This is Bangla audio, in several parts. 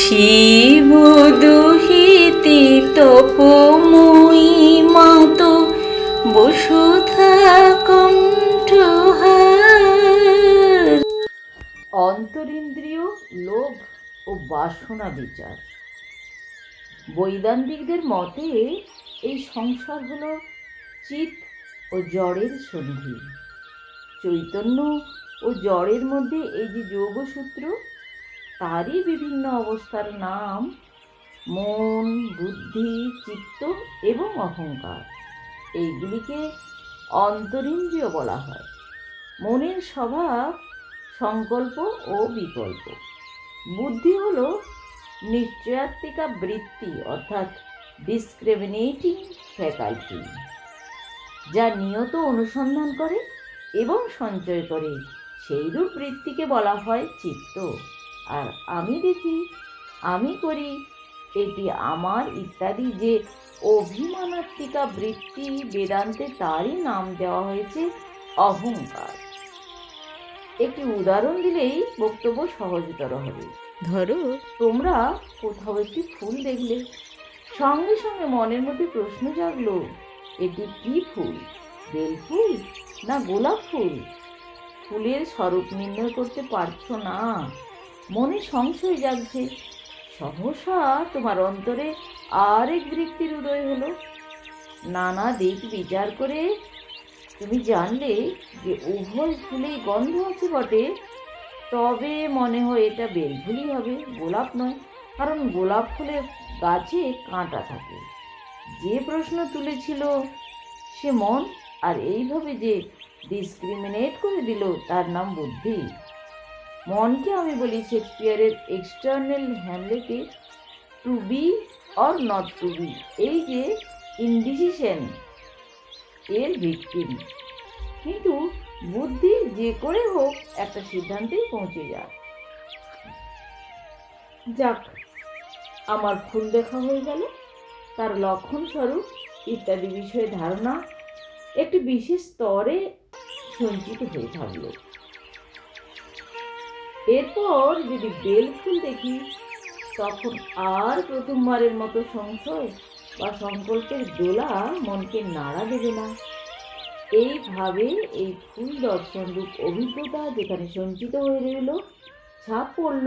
শিব দুহিতে তপময়ী মাত, বসুধা অন্তরিন্দ্রিয় লোভ ও বাসনা বিচার। বৈদান্তিকদের মতে, এই সংসার হলো চিত ও জড়ের সন্ধি চৈতন্য ও জড়ের মধ্যে এই যে যোগসূত্র তারই বিভিন্ন অবস্থার নাম মন, বুদ্ধি, চিত্ত এবং অহংকার। এইগুলিকে অন্তরিন্দ্রিয় বলা হয়। মনের স্বভাব, সংকল্প ও বিকল্প। বুদ্ধি হলো নিশ্চয়াত্মিকা বৃত্তি, অর্থাৎ ডিসক্রিমিনেটিং ফ্যাকাল্টি যা নিয়ত অনুসন্ধান করে এবং সঞ্চয় করে। সেইরূপ বৃত্তিকে বলা হয় চিত্ত। আর আমি দেখি আমি করি এটি আমার ইত্যাদি যে অভিমানাত্মিকা বৃত্তি বেদান্তে তারই নাম দেওয়া হয়েছে অহংকার। একটি উদাহরণ দিলেই বক্তব্য সহজতর হবে। ধরো তোমরা কোথাও একটি ফুল দেখলে সঙ্গে সঙ্গে মনের মধ্যে প্রশ্ন জাগলো এটি কি ফুল? বেল ফুল না গোলাপ ফুল? ফুলের স্বরূপ নির্ণয় করতে পারছ না। মনে সংশয় জাগছে। সহসা তোমার অন্তরে আরেক বৃত্তির উদয় হলো। নানা দিক বিচার করে তুমি জানলে যে উভয় ফুলেই গন্ধ আছে বটে। তবে মনে হয় এটা বেলফুলই হবে, গোলাপ নয়। কারণ গোলাপ ফুলের গাছে কাঁটা থাকে। যে প্রশ্ন তুলেছিল সে মন, আর এইভাবে যে ডিসক্রিমিনেট করে দিল, তার নাম বুদ্ধি। মনকে আমি বলি শেক্সপিয়ারের external হ্যামলেটে to be or not to be. এই যে ইনডিসিশন এর ভিকটিম কিন্তু বুদ্ধি যে করে হোক, একটা সিদ্ধান্তেই পৌঁছে যায় যাক, আমার ফুল দেখা হয়ে গেল। তার লক্ষণ স্বরূপ ইত্যাদি বিষয়ে ধারণা একটি বিশেষ স্তরে সঞ্চিত হয়ে থাকল। এরপর যদি বেল ফুল দেখি, তখন আর প্রথমবারের মতো সংশয় বা সংকল্পের দোলা মনকে নাড়া দেবে না। এইভাবে এই ফুল দর্শন রূপ অভিজ্ঞতা যেখানে সঞ্চিত হয়ে রইল, ছাপ পড়ল,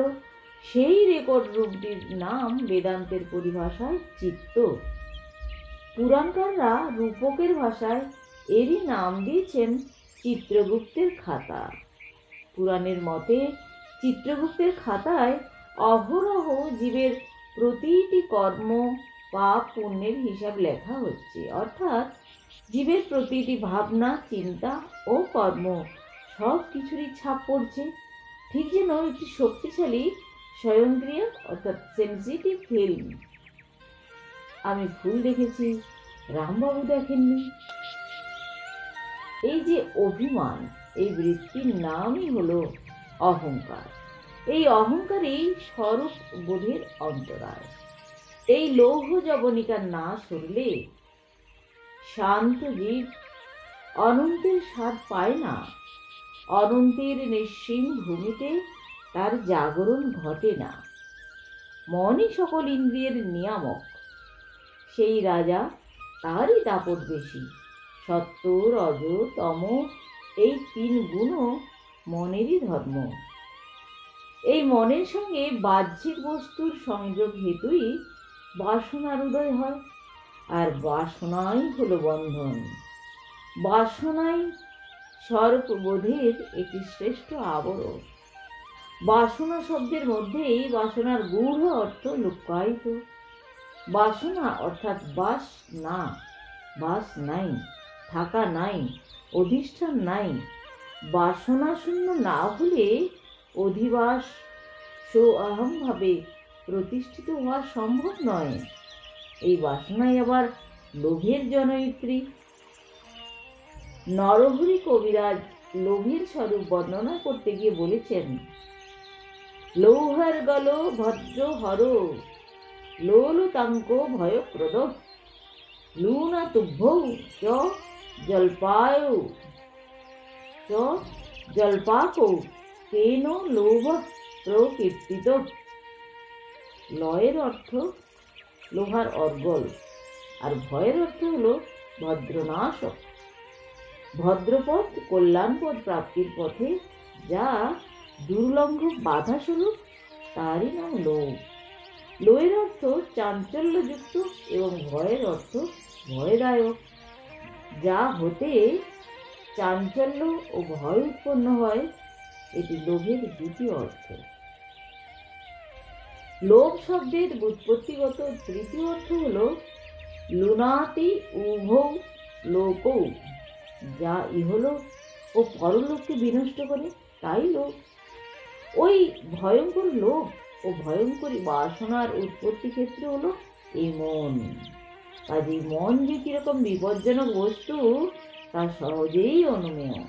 সেই রেকর্ড রূপটির নাম বেদান্তের পরিভাষায় চিত্ত। পুরাণকাররা রূপকের ভাষায় এরই নাম দিয়েছেন চিত্রগুপ্তের খাতা। পুরাণের মতে চিত্রগুপ্তের খাতায় অহরহ জীবের প্রতিটি কর্ম পাপ পুণ্যের হিসাব লেখা হচ্ছে। অর্থাৎ জীবের প্রতিটি ভাবনা, চিন্তা ও কর্ম সব কিছুরই ছাপ পড়ছে। ঠিক যেন একটি শক্তিশালী স্বয়ংক্রিয় অর্থাৎ সেন্সিটিভ ফিল্ম আমি ফুল দেখেছি? রামবাবু দেখেননি? এই যে অভিমান, এই বৃত্তির নামই হলো অহংকার। এই অহংকারই স্বরূপ বোধের অন্তরায়। এই লৌহ জবনিকার না সরলে শান্ত জীব অনন্তের স্বাদ পায় না। অনন্তের নিঃসীম ভূমিতে তার জাগরণ ঘটে না। মনই সকল ইন্দ্রিয়ের নিয়ামক। সেই রাজা তারই দাপট বেশি। সত্য রজ তম এই তিন গুণও মনেরই ধর্ম। এই মনের সঙ্গে বাহ্যিক বস্তুর সংযোগ হেতুই বাসনার উদয় হয়, আর বাসনাই হলো বন্ধন। বাসনাই স্বরূপবোধের একটি শ্রেষ্ঠ আবরণ। বাসনা শব্দের মধ্যেই বাসনার গূঢ় অর্থ লুকায়িত। বাসনা অর্থাৎ বাস না, বাস নাই, থাকা নাই, অধিষ্ঠান নাই বাসনা শূন্য না হলে অধিবাস সো অহমভাবে প্রতিষ্ঠিত হওয়া সম্ভব নয়। এই বাসনাই আবার লোভের জনয়িত্রী। নরহরি কবিরাজ লোভের স্বরূপ বর্ণনা করতে গিয়ে বলেছেন, লৌহর গল ভদ্র হর, লোল তাঙ্ক ভয়প্রদ। লুনা তুভ্যৌ চ জল্পায় চ জল্পাকো তেন লোভ প্রকীর্তিত? লয়ের অর্থ লোহার অর্গল, আর ভয়ের অর্থ হলো ভদ্রনাশক। ভদ্রপথ কল্যাণপদ প্রাপ্তির পথে যা দুর্লঙ্ঘ বাধা স্বরূপ তারই নাম লোভ লোয়ের অর্থ চাঞ্চল্যযুক্ত এবং ভয়ের অর্থ ভয়দায়ক, যা হতে চাঞ্চল্য ও ভয় উৎপন্ন হয়, এটি লোভের দ্বিতীয় অর্থ। লোভ শব্দের উৎপত্তিগত তৃতীয় অর্থ হল লুনাতি উভৌ লোকৌ, যা ইহলোক ও পরলোককে বিনষ্ট করে, তাই লোভ। ওই ভয়ঙ্কর লোভ ও ভয়ঙ্করী বাসনার উৎপত্তি ক্ষেত্র হলো এই মন। কাজে মন যে কীরকম বিপজ্জনক বস্তু তা সহজেই অনুমেয়।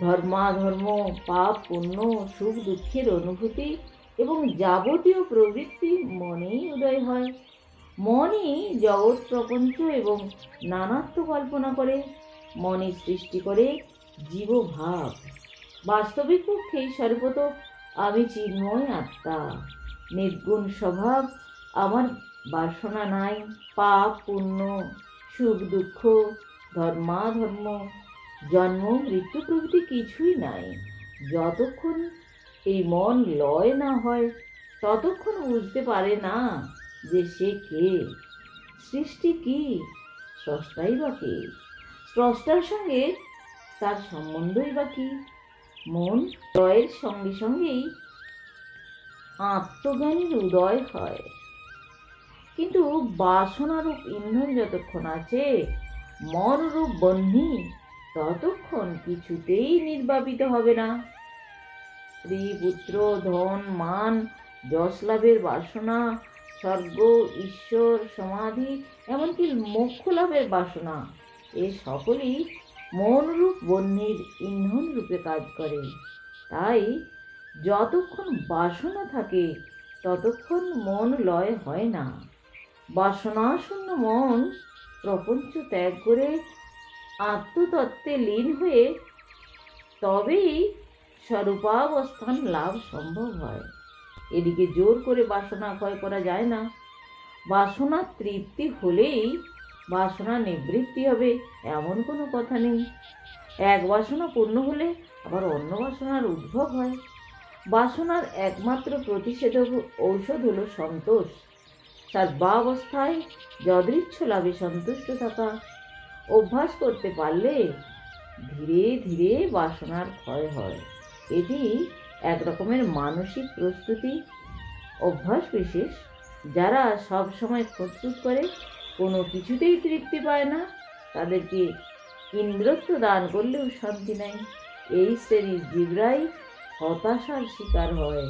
ধর্মাধর্ম, পাপ, পুণ্য, সুখ, দুঃখের অনুভূতি এবং যাবতীয় প্রবৃত্তি মনেই উদয় হয়। মনই জগৎ প্রপঞ্চ এবং নানাত্ব কল্পনা করে। মনে সৃষ্টি করে জীবভাব। বাস্তবিক পক্ষেই সর্বত আমি চিন্ময় আত্মা। নির্গুণ স্বভাব আমার বাসনা নাই। পাপ, পুণ্য, সুখ, দুঃখ ধর্মাধর্ম জন্ম, মৃত্যু প্রভৃতি কিছুই নাই। যতক্ষণ এই মন লয় না হয়, ততক্ষণ বুঝতে পারে না যে সে কে। সৃষ্টি কি? স্রষ্টাই বা কে? স্রষ্টার সঙ্গে তার সম্বন্ধই বা কি? মন লয়ের সঙ্গে সঙ্গেই আত্মজ্ঞানের উদয় হয়। কিন্তু বাসনারূপ ইন্ধন যতক্ষণ আছে মনরূপ বহ্নি ততক্ষণ কিছুতেই নির্বাপিত হবে না। স্ত্রী পুত্র ধন, মান যশ লাভের বাসনা, স্বর্গ, ঈশ্বর, সমাধি, এমনকি মোক্ষ লাভের বাসনা, এ সকলই মনরূপ বহ্নির ইন্ধন রূপে কাজ করে। তাই যতক্ষণ বাসনা থাকে, ততক্ষণ মন লয় হয় না। বাসনাশূন্য মন প্রপঞ্চ ত্যাগ করে আত্মতত্ত্বে লীন হয়ে তবেই স্বরূপাবস্থান লাভ সম্ভব হয়। এদিকে জোর করে বাসনা ক্ষয় করা যায় না। বাসনা তৃপ্তি হলেই বাসনা নিবৃত্তি হবে, এমন কোনো কথা নেই। এক বাসনা পূর্ণ হলে আবার অন্য বাসনার উদ্ভব হয়। বাসনার একমাত্র প্রতিষেধক ঔষধ হলো সন্তোষ। সর্বাবস্থায় যদৃচ্ছ লাভে সন্তুষ্ট থাকা। অভ্যাস করতে পারলে ধীরে ধীরে বাসনার ক্ষয় হয়। এটি এক রকমের মানসিক প্রস্তুতি, অভ্যাস বিশেষ, যারা সব সময় খোঁজখুঁজ করে, কোনো কিছুতেই তৃপ্তি পায় না। তাদেরকে ইন্দ্রত্ব দান করলেও শান্তি নাই। এই শ্রেণির জীবরাই হতাশার শিকার হয়।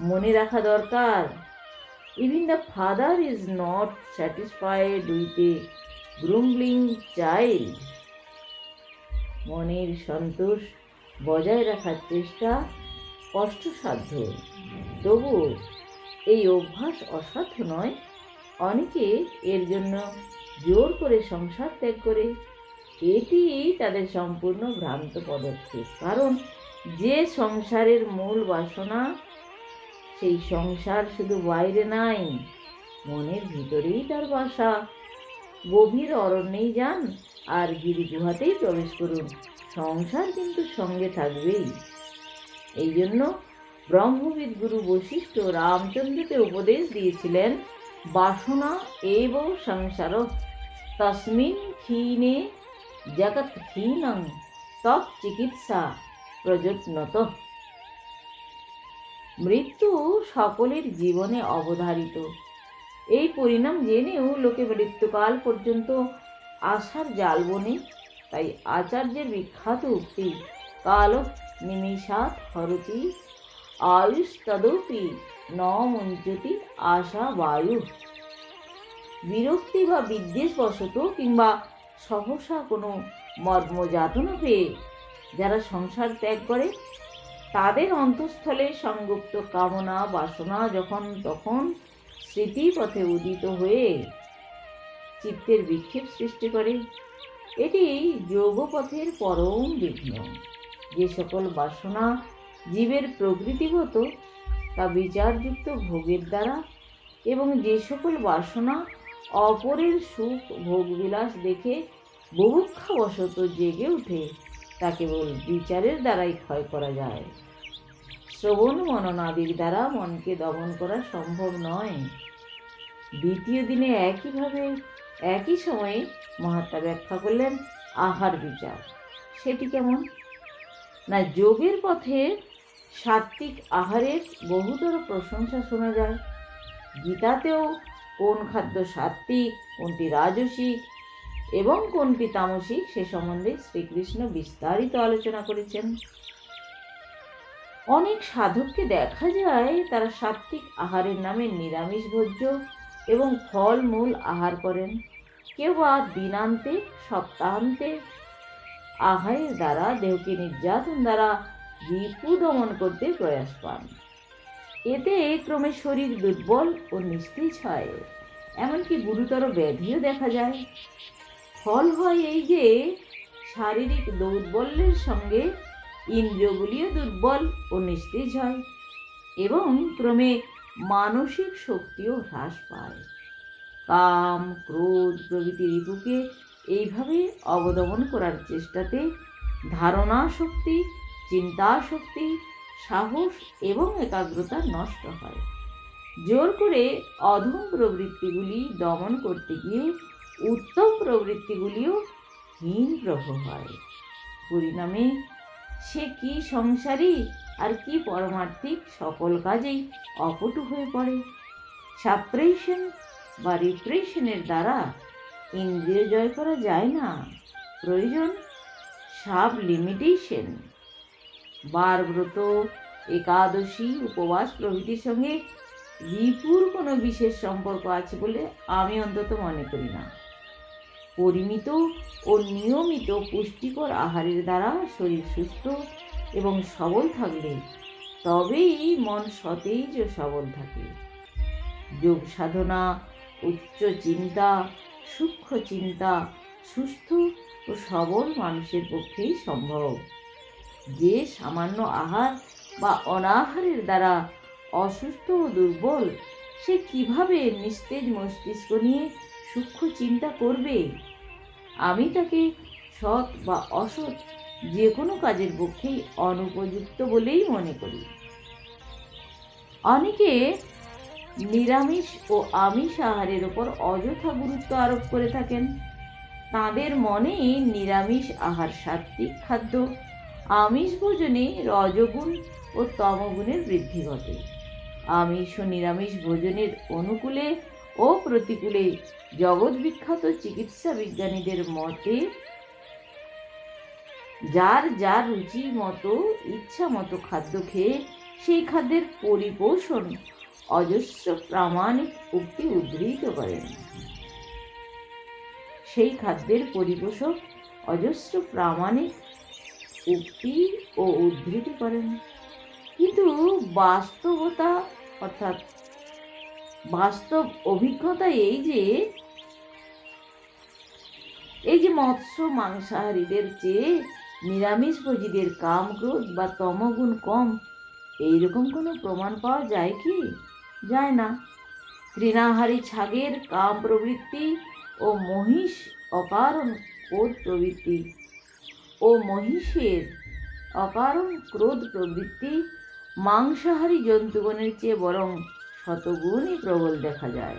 মনে রাখা দরকার even the father is not satisfied with a grumbling child মনের সন্তোষ বজায় রাখার চেষ্টা কষ্টসাধ্য। তবু এই অভ্যাস অসাধ্য নয়। অনেকে এর জন্য জোর করে সংসার ত্যাগ করে। এটি তাদের সম্পূর্ণ ভ্রান্ত পদক্ষেপ। কারণ যে সংসারের মূল বাসনা সেই সংসার শুধু বাইরে নাই, মনের ভিতরেই তার বাসা। গভীর অরণ্যেই যান আর গিরি গুহাতেই প্রবেশ করুন। সংসার কিন্তু সঙ্গে থাকবেই। এই জন্য ব্রহ্মবিদ গুরু বশিষ্ঠ রামচন্দ্রকে উপদেশ দিয়েছিলেন, বাসনা এব সংসার তস্মিন ক্ষীণে জগৎ ক্ষীণং তৎচিকিৎসা প্রযত্নত। মৃত্যু সকলের জীবনে অবধারিত। এই পরিণাম জেনেও লোকে মৃত্যুকাল পর্যন্ত আশার জাল বনে, তাই আচার্যের বিখ্যাত উক্তি, কাল নিমিষাৎ হরতি আয়ুস্তদপি ন মুঞ্চতি আশা বায়ু। বিরক্তি বা বিদ্বেষবশত কিংবা সহসা কোনো মর্মযাতনা পেয়ে যারা সংসার ত্যাগ করে তাদের অন্তঃস্থলে সংগুপ্ত কামনা বাসনা যখন তখন স্মৃতিপথে উদিত হয়ে চিত্তের বিক্ষেপ সৃষ্টি করে। এটি যোগপথের পরম বিঘ্ন। যে সকল বাসনা জীবের প্রকৃতিগত, তা বিচারযুক্ত ভোগের দ্বারা এবং যে সকল বাসনা অপরের সুখ ভোগবিলাস দেখে বহুক্ষাবশত জেগে ওঠে তা কেবল বিচারের দ্বারাই ক্ষয় করা যায়। শ্রবণ মননাদির দ্বারা মনকে দমন করা সম্ভব নয়। দ্বিতীয় দিনে একইভাবে, একই সময়ে মহাত্মা ব্যাখ্যা করলেন, আহার বিচার। সেটি কেমন? না, যোগের পথে সাত্ত্বিক আহারের বহুতর প্রশংসা শোনা যায়। গীতাতেও কোন খাদ্য সাত্ত্বিক, কোনটি রাজসিক এবং কোনটি তামসিক সে সম্বন্ধে শ্রীকৃষ্ণ বিস্তারিত আলোচনা করেছেন। অনেক সাধককে দেখা যায়, তারা সাত্ত্বিক আহারের নামে নিরামিষ ভোজ্য এবং ফলমূল আহার করেন। কেউ বা দিনান্তে, সপ্তাহান্তে, আহারের দ্বারা, দেহকে নির্যাতন দ্বারা রিপু দমন করতে প্রয়াস পান। এতে ক্রমে শরীর দুর্বল ও নিস্তেজ হয়। এমনকি গুরুতর ব্যাধিও দেখা যায়। ফল হয় এই যে শারীরিক দৌর্বল্যের সঙ্গে ইন্দ্রিয়গুলিও দুর্বল ও নিস্তেজ হয় এবং ক্রমে মানসিক শক্তিও হ্রাস পায়। কাম, ক্রোধ প্রভৃতি রিপুকে এইভাবে অবদমন করার চেষ্টাতে ধারণা শক্তি, চিন্তা শক্তি, সাহস এবং একাগ্রতা নষ্ট হয়। জোর করে অধম প্রবৃত্তিগুলি দমন করতে গিয়ে উত্তম প্রবৃত্তিগুলিও হীনগ্রহ হয়। পরিণামে সে কি সংসারী আর কি পরমার্থিক সকল কাজেই অপটু হয়ে পড়ে। সাপ্রেশন বা রিপ্রেশনের দ্বারা ইন্দ্রিয় জয় করা যায় না। প্রয়োজন সাব লিমিটেশন। বারব্রত, একাদশী, উপবাস প্রভৃতির সঙ্গে রিপুর কোনো বিশেষ সম্পর্ক আছে বলে আমি অন্তত মনে করি না। পরিমিত ও নিয়মিত পুষ্টিকর আহারের দ্বারা শরীর সুস্থ এবং সবল থাকলে তবেই মন সতেজ ও সবল থাকে। যোগ সাধনা, উচ্চ চিন্তা, সূক্ষ্ম চিন্তা, সুস্থ ও সবল মানুষের পক্ষেই সম্ভব। যে সামান্য আহার বা অনাহারের দ্বারা অসুস্থ ও দুর্বল, সে কীভাবে নিস্তেজ মস্তিষ্ক নিয়ে সূক্ষ্ম চিন্তা করবে। আমি তাকে সৎ বা অসৎ যে কোনো কাজের পক্ষেই অনুপযুক্ত বলেই মনে করি। অনেকে নিরামিষ ও আমিষ আহারের ওপর অযথা গুরুত্ব আরোপ করে থাকেন। তাদের মনে নিরামিষ আহার সাত্বিক খাদ্য, আমিষ ভোজনে রজগুণ ও তমগুণের বৃদ্ধি ঘটে। আমিষ ও নিরামিষ ভোজনের অনুকূলে ও প্রতিকূলে জগৎ বিখ্যাত চিকিৎসা বিজ্ঞানীদের মতে, যার যার রুচি মতো, ইচ্ছা মতো খাদ্য খেয়ে সেই খাদ্যের পরিপোষণ অজস্র প্রামাণিক উক্তি উদ্ধৃত করেন। সেই খাদ্যের পরিপোষক অজস্র প্রামাণিক উক্তি ও উদ্ধৃতি করেন। কিন্তু বাস্তবতা অর্থাৎ বাস্তব অভিজ্ঞতা এই যে এই যে মৎস্য মাংসাহারীদের চেয়ে নিরামিষ ভোজীদের কাম ক্রোধ বা তমগুণ কম, এইরকম কোনো প্রমাণ পাওয়া যায় কি? যায় না। তৃণাহারী ছাগের কাম প্রবৃত্তি ও মহিষ অকারণ ক্রোধ প্রবৃত্তি ও মহিষের অকারণ ক্রোধ প্রবৃত্তি মাংসাহারী জন্তুগণের চেয়ে বরং শতগুণই প্রবল দেখা যায়।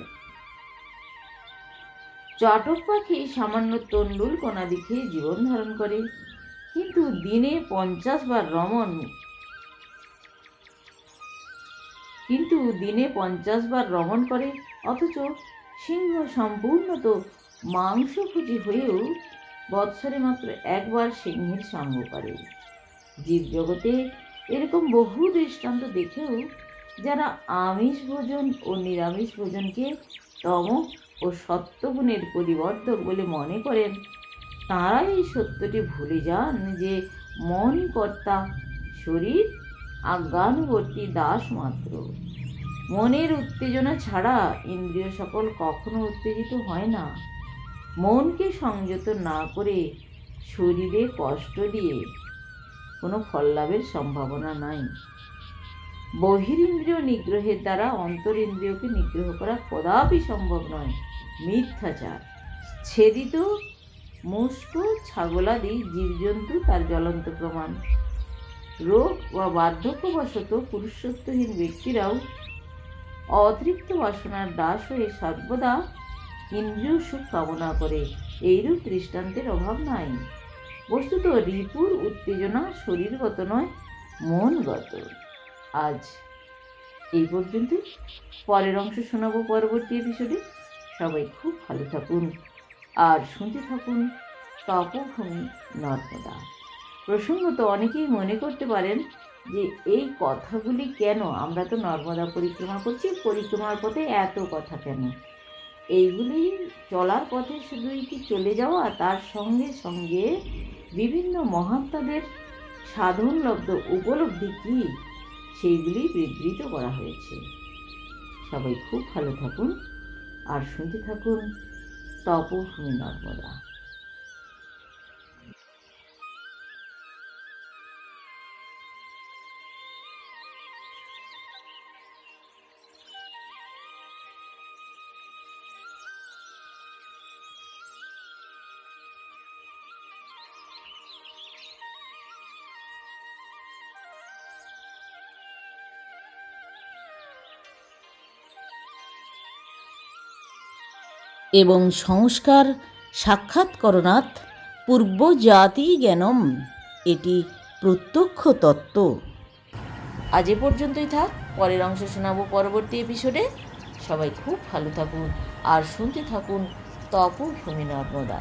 চটক পাখি সামান্য তন্ডুল কণাদি খেয়ে জীবন ধারণ করে। কিন্তু দিনে পঞ্চাশ বার রমণ। কিন্তু দিনে পঞ্চাশ বার রমণ করে, অথচ সিংহ সম্পূর্ণত মাংসভোজী হয়েও বৎসরে মাত্র একবার সিংহের সঙ্গ করে। জীবজগতে এরকম বহু দৃষ্টান্ত দেখেও যারা আমিষ ভোজন ও নিরামিষ ভোজনকে তম ও সত্যগুণের পরিবর্তক বলে মনে করেন তারা এই সত্যটি ভুলে যান যে মন কর্তা শরীর আজ্ঞানুবর্তী দাস মাত্র। মনের উত্তেজনা ছাড়া ইন্দ্রিয় সকল কখনো উত্তেজিত হয় না। মনকে সংযত না করে শরীরে কষ্ট দিয়ে কোনো ফল লাভের সম্ভাবনা নাই। বহিরিন্দ্রিয় নিগ্রহের দ্বারা অন্তরিন্দ্রিয়কে নিগ্রহ করা কদাপি সম্ভব নয়। মিথ্যাচার। ছেদিত মুষ্ট ছাগলাদি, জীবজন্তু তার জ্বলন্ত প্রমাণ। রোগ বা বার্ধক্যবশত পুরুষত্বহীন ব্যক্তিরাও অতৃপ্ত বাসনার দাস হয়ে সর্বদা ইন্দ্রিয় সুখ কামনা করে। এইরূপ দৃষ্টান্তের অভাব নাই। বস্তুত রিপুর উত্তেজনা শরীরগত নয়, মনগত। আজ এই পর্যন্তই। পরের অংশ শোনাবো পরবর্তী এপিসোডে সবাই খুব ভালো থাকুন আর শুনতে থাকুন তপভূমি নর্মদা। প্রসঙ্গত অনেকেই মনে করতে পারেন যে এই কথাগুলি কেন আমরা তো নর্মদা পরিক্রমা করছি, পরিক্রমার পথে এত কথা কেন? এইগুলি চলার পথে শুধুই কি চলে যাওয়া? তার সঙ্গে সঙ্গে বিভিন্ন মহাত্মাদের সাধনলব্ধ উপলব্ধি কি? সেইগুলি বিবৃত করা হয়েছে। সবাই খুব ভালো থাকুন। আর শুনতে থাকুন তপভূমি নর্মদা। এবং সংস্কার সাক্ষাৎকরণাৎ পূর্বজাতি জ্ঞানম। এটি প্রত্যক্ষ তত্ত্ব। আজ এ পর্যন্তই থাক। পরের অংশ শোনাবো পরবর্তী এপিসোডে সবাই খুব ভালো থাকুন আর শুনতে থাকুন তপভূমি নর্মদা।